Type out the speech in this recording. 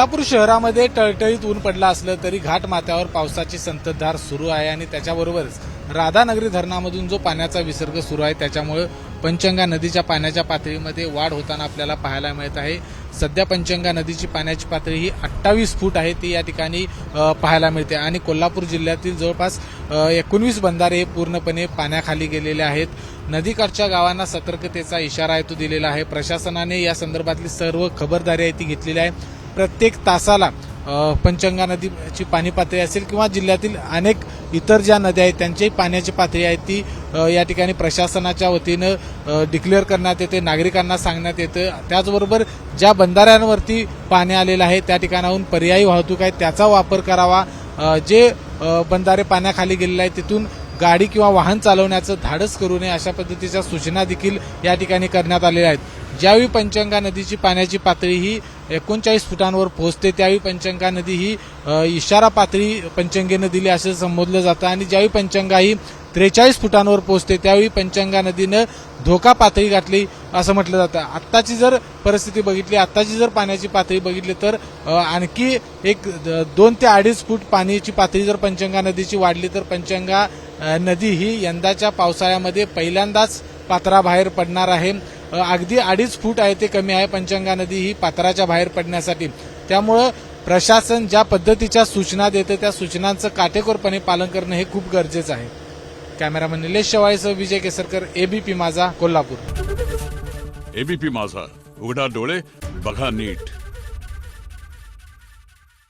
कोल्हापूर शहरामध्ये टळटळीत ऊन पडलं असलं तरी घाट माथ्यावर पावसाची संततधार सुरू आहे आणि त्याच्याबरोबरच राधानगरी धरणामधून जो पाण्याचा विसर्ग सुरू आहे त्याच्यामुळे पंचंगा नदीच्या पाण्याच्या पातळीमध्ये वाढ होताना आपल्याला पाहायला मिळत आहे. सध्या पंचंगा नदीची पाण्याची पातळी ही अठ्ठावीस फूट आहे ती या ठिकाणी पाहायला मिळते. आणि कोल्हापूर जिल्ह्यातील जवळपास एकोणवीस बंधारे हे पूर्णपणे पाण्याखाली गेलेले आहेत. नदीकाठच्या गावांना सतर्कतेचा इशारा आहे तो दिलेला आहे. प्रशासनाने या संदर्भातली सर्व खबरदारी आहे ती घेतलेली आहे. प्रत्येक तासाला पंचंगा नदीची पाणी पातळी असेल किंवा जिल्ह्यातील अनेक इतर ज्या नद्या आहेत त्यांच्याही पाण्याची पातळी आहे ती या ठिकाणी प्रशासनाच्या वतीनं डिक्लेअर करण्यात येते नागरिकांना सांगण्यात येतं. त्याचबरोबर ज्या बंधाऱ्यांवरती पाणी आलेलं आहे त्या ठिकाणाहून पर्यायी वाहतूक आहे त्याचा वापर करावा. जे बंधारे पाण्याखाली गेलेले आहे तिथून गाडी किंवा वाहन चालवण्याचं धाडस करू नये अशा पद्धतीच्या सूचना देखील या ठिकाणी करण्यात आलेल्या आहेत. ज्यावेळी पंचंगा नदीची पाण्याची पातळी ही एकोणचाळीस फुटांवर पोहोचते. त्यावेळी पंचंगा नदी ही इशारा पातळी पंचंगेनं दिली असं संबोधलं जातं. आणि ज्यावेळी पंचंगा ही त्रेचाळीस फुटांवर पोहोचते त्यावेळी पंचंगा नदीनं धोका पातळी गाठली असं म्हटलं जातं. आत्ताची जर परिस्थिती बघितली आत्ताची जर पाण्याची पातळी बघितली तर आणखी एक द- दोन ते अडीच फूट पाण्याची पातळी जर पंचंगा नदीची वाढली तर पंचंगा नदी ही यंदाच्या पावसाळ्यामध्ये पहिल्यांदाच पात्राबाहेर पडणार आहे. अगदी अडीच फूट आहे ते कमी आहे. पंचंगा नदी ही पात्राच्या बाहेर पडण्यासाठी. त्यामुळं प्रशासन ज्या पद्धतीच्या सूचना देतं त्या सूचनांचं काटेकोरपणे पालन करणं हे खूप गरजेचं आहे. कॅमेरामन निलेश शेवाळेसह विजय केसरकर एबीपी माझा कोल्हापूर. एबीपी माझा. उघडा डोळे बघा नीट.